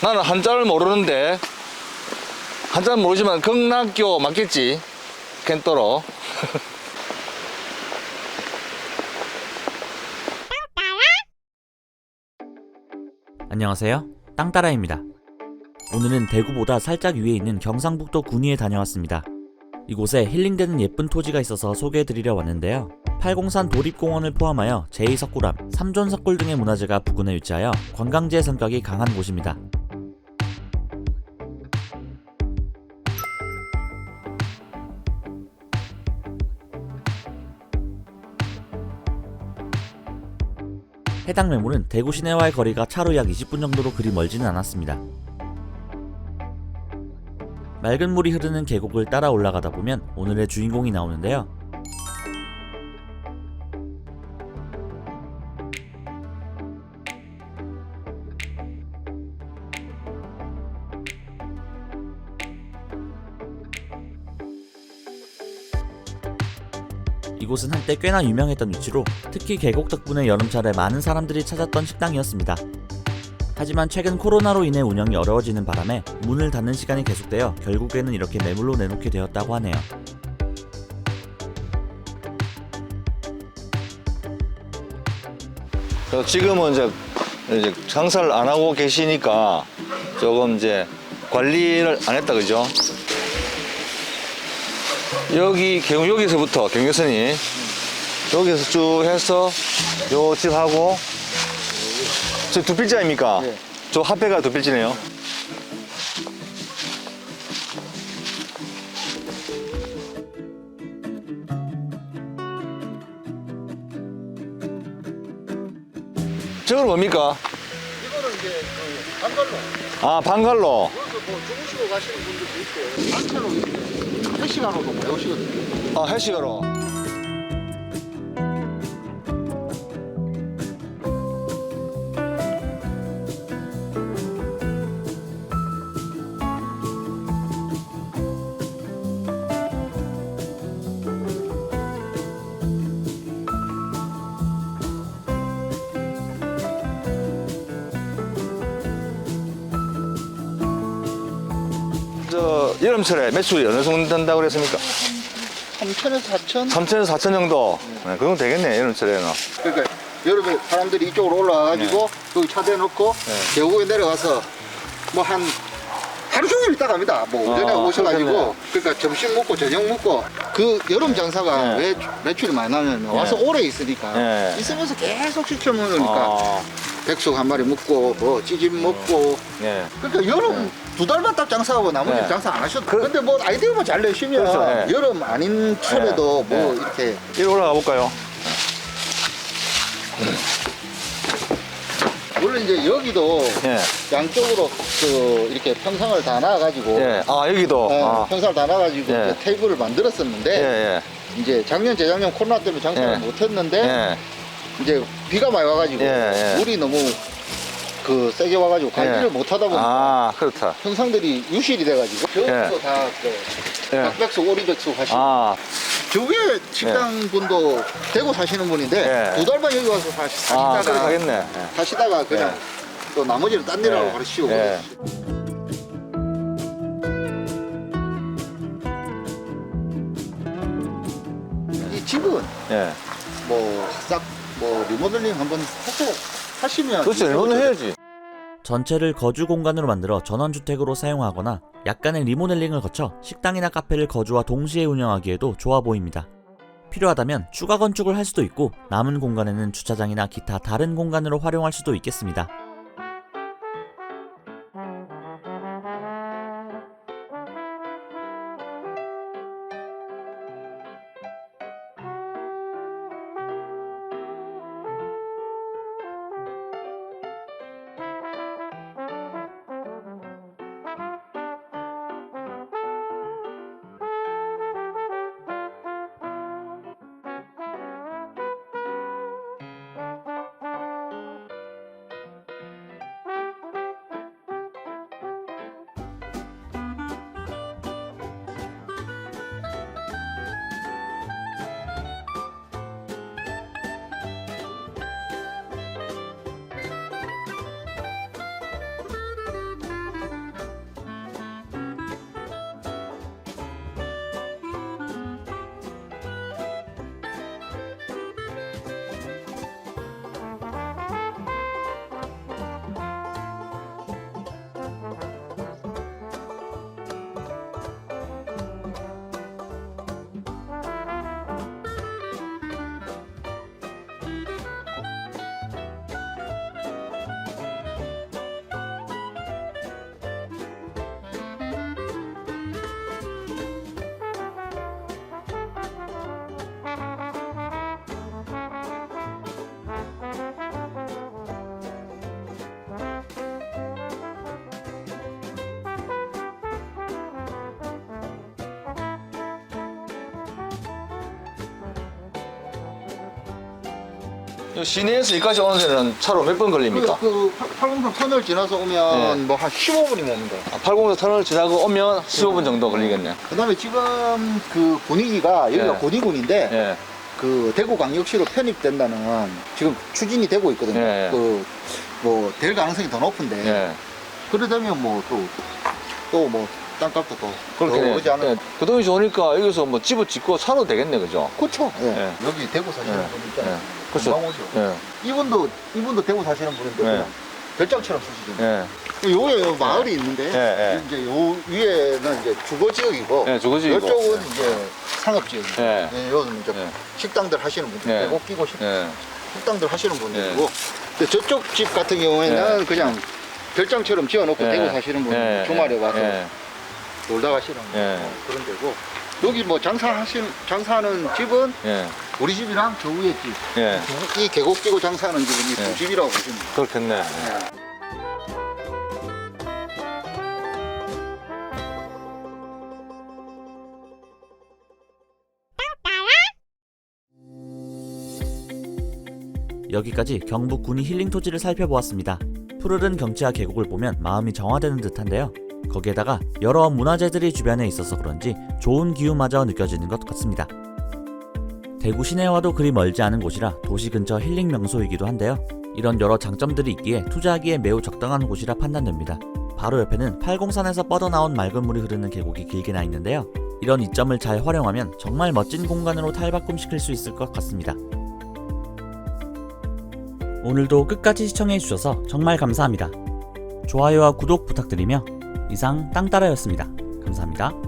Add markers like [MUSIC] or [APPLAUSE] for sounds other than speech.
나는 한자를 모르는데 한자 모르지만 경락교 맞겠지 켄토로 [LAUGHS] 안녕하세요. 땅따라입니다. 오늘은 대구보다 살짝 위에 있는 경상북도 군위에 다녀왔습니다. 이곳에 힐링되는 예쁜 토지가 있어서 소개해드리려 왔는데요. 팔공산 도립공원을 포함하여 제2석굴암, 삼존석굴 등의 문화재가 부근에 위치하여 관광지의 성격이 강한 곳입니다. 해당 매물은 대구 시내와의 거리가 차로 약 20분 정도로 그리 멀지는 않았습니다. 맑은 물이 흐르는 계곡을 따라 올라가다 보면 오늘의 주인공이 나오는데요. 이곳은 한때 꽤나 유명했던 위치로 특히 계곡 덕분에 여름철에 많은 사람들이 찾았던 식당이었습니다. 하지만 최근 코로나로 인해 운영이 어려워지는 바람에 문을 닫는 시간이 계속되어 결국에는 이렇게 매물로 내놓게 되었다고 하네요. 지금은 이제, 이제 장사를 안 하고 계시니까 조금 이제 관리를 안 했다 그죠? 여기 경 여기서부터 경계선이 여기서 쭉 해서 요 집하고 저 두 필자입니까? 네. 저 합해가 두 필지네요. 저건 뭡니까? 이거는 이제 그 단발로 아 방갈로. 뭐 주무시고 가시는 분들도 있고 단체로 이렇게 한 시간으로도 못 오시거든요. 아 헬시가로. 저 여름철에 매출이 어느 정도 된다고 그랬습니까? 3천에서 4천? 3천에서 4천 정도. 네, 그건 되겠네, 여름철에는. 그러니까 여름에 사람들이 이쪽으로 올라와가지고 여기 차 대놓고 네. 계곡에 내려가서 뭐 한 하루 종일 있다 갑니다. 뭐 오전에 아, 오셔가지고 그렇겠네요. 그러니까 점심 먹고 저녁 먹고 그 여름 장사가 네. 왜 매출이 많이 나냐면 와서 오래 있으니까 네. 있으면서 계속 시켜 먹으니까 아, 백숙 한 마리 먹고 뭐 찌짐 먹고 예. 그러니까 여름 두 달만 딱 장사하고 나머지 네. 장사 안 하셔도 그- 근데 뭐 아이디어만 잘 내시면 그렇죠, 네. 여름 아닌 철에도 네. 뭐 네. 이렇게 이리 올라가 볼까요? 물론 이제 여기도 예. 양쪽으로 그 이렇게 평상을 다 놔가지고 예. 아, 여기도. 어, 아. 평상을 다 놔가지고 예. 이제 테이블을 만들었었는데 예, 예. 이제 작년 재작년 코로나 때문에 장사를 예. 못했는데 예. 이제 비가 많이 와가지고 예, 예. 물이 너무 그 세게 와가지고 관리를 예. 못하다 보니까 아, 그렇다. 평상들이 유실이 돼가지고 예. 다그 예. 닭백숙 오리백숙 하시고 아, 저게 식당 분도 대구 사시는 분인데 예. 두 달만 여기 와서 사시, 아, 사시다가. 예. 사시다가 그냥 또 나머지는 딴 데라고 예. 가르치고 예. 이 집은 예. 뭐 싹 뭐 리모델링 한번 하시면 그렇죠. 이거는 해야지. 전체를 거주 공간으로 만들어 전원주택으로 사용하거나 약간의 리모델링을 거쳐 식당이나 카페를 거주와 동시에 운영하기에도 좋아 보입니다. 필요하다면 추가 건축을 할 수도 있고 남은 공간에는 주차장이나 기타 다른 공간으로 활용할 수도 있겠습니다. 시내에서 여기까지 오는 데는 차로 몇번 걸립니까? 그, 그 팔공산 터널 지나서 오면 네. 뭐한 15분이면 옵니다. 아, 80도 터널 지나고 오면 15분 정도 걸리겠네. 그다음에 지금 그 분위기가 여기가 예. 고니군인데 예. 그 대구광역시로 편입된다는 지금 추진이 되고 있거든요. 예. 그뭐 될 가능성이 더 높은데 예. 그러다면 뭐 또 또 뭐 땅값도 또 그렇게 더 오르지 않을까. 예. 그 돈이 좋으니까 여기서 뭐 집을 짓고 살아도 되겠네, 그죠? 그렇죠. 예. 예. 여기 대구 사시는 예. 분이니까 예. 그렇죠. 금방 오죠. 예. 이분도 이분도 대구 사시는 분인데 예. 그냥 별장처럼 쓰시잖아요. 예. 요게 요 마을이 있는데 예, 예. 이제 요 위에는 이제 주거 지역이고 예, 주거 지역이고. 이쪽은 이제 상업 지역이고 예. 예, 요는 이제 예. 식당들 하시는 분들 예. 배고 끼고 식, 예. 식당들 하시는 분들이고 근데 저쪽 집 같은 경우에는 예. 그냥 별장처럼 지어놓고 예. 대구 사시는 분들 예. 주말에 와서 예. 놀다 가시는 예. 그런 데고 여기 뭐 장사하시는 장사하는 집은 예. 우리 집이랑 저 위에 집. 예. 이 계곡 끼고 장사하는 집은 이 예. 두 집이라고 보시면 돼요. 그렇겠네. 여기까지 경북 군이 힐링 토지를 살펴보았습니다. 푸르른 경치와 계곡을 보면 마음이 정화되는 듯한데요. 거기에다가 여러 문화재들이 주변에 있어서 그런지 좋은 기운마저 느껴지는 것 같습니다. 대구 시내와도 그리 멀지 않은 곳이라 도시 근처 힐링 명소이기도 한데요. 이런 여러 장점들이 있기에 투자하기에 매우 적당한 곳이라 판단됩니다. 바로 옆에는 팔공산에서 뻗어나온 맑은 물이 흐르는 계곡이 길게 나 있는데요. 이런 이점을 잘 활용하면 정말 멋진 공간으로 탈바꿈시킬 수 있을 것 같습니다. 오늘도 끝까지 시청해주셔서 정말 감사합니다. 좋아요와 구독 부탁드리며 이상 땅따라였습니다. 감사합니다.